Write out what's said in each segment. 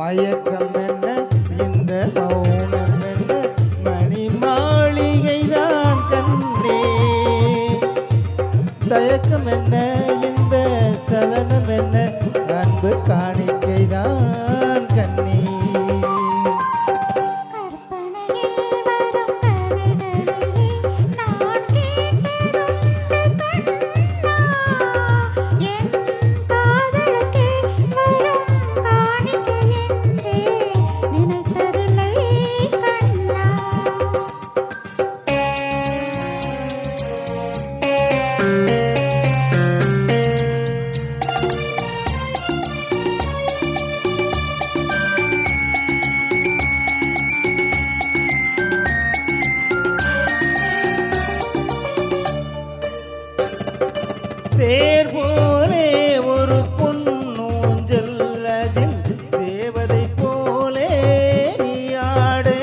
மயக்கம் என்ன இந்த மௌனம் என்ன மணி மாளிகை தான் கண்ணே. தயக்கம் என்ன இந்த சலனம் தேர் போலே ஒரு பொன்னூஞ்சல் அதில் தேவதை போலே நீ ஆடு.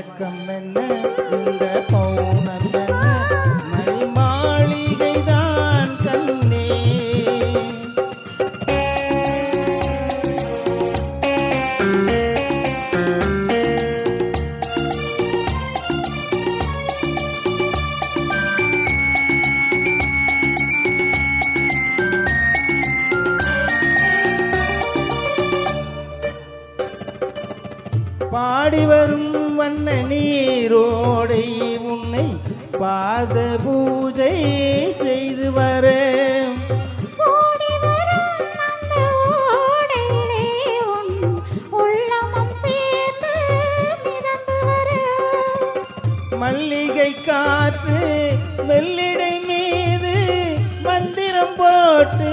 மயக்கம் என்ன இந்த பௌனம் என்ன மணி மாளிகைதான் கண்ணே. பாடி வரும் வண்ண நீரோடை உன்னை பாத பூஜை செய்து வர. மல்லிகை காற்று மெல்லிடை மீது மந்திரம் போட்டு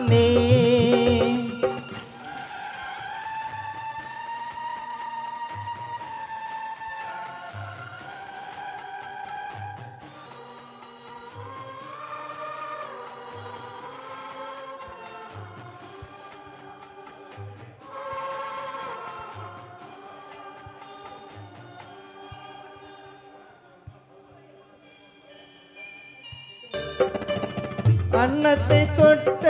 அன்னத்தை தொட்ட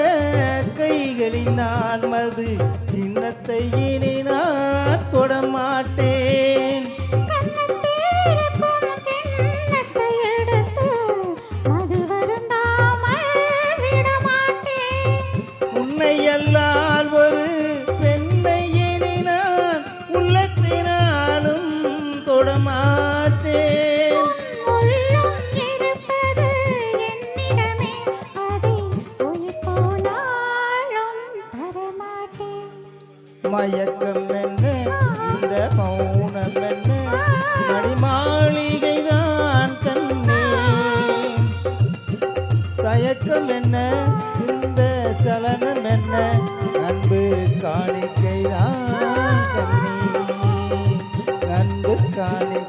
கைகளில் நான் மது கிண்ணத்தை இனி நான் தொடமாட்டேன் மயக்கம் என்ன? இந்த மௌனம் என்ன? மணிமாளிகைதான் கண்ணே. தயக்கம் என்ன? இந்த சலனம் என்ன? அன்பு காணிக்கைதான் கண்ணே. அன்பு காணி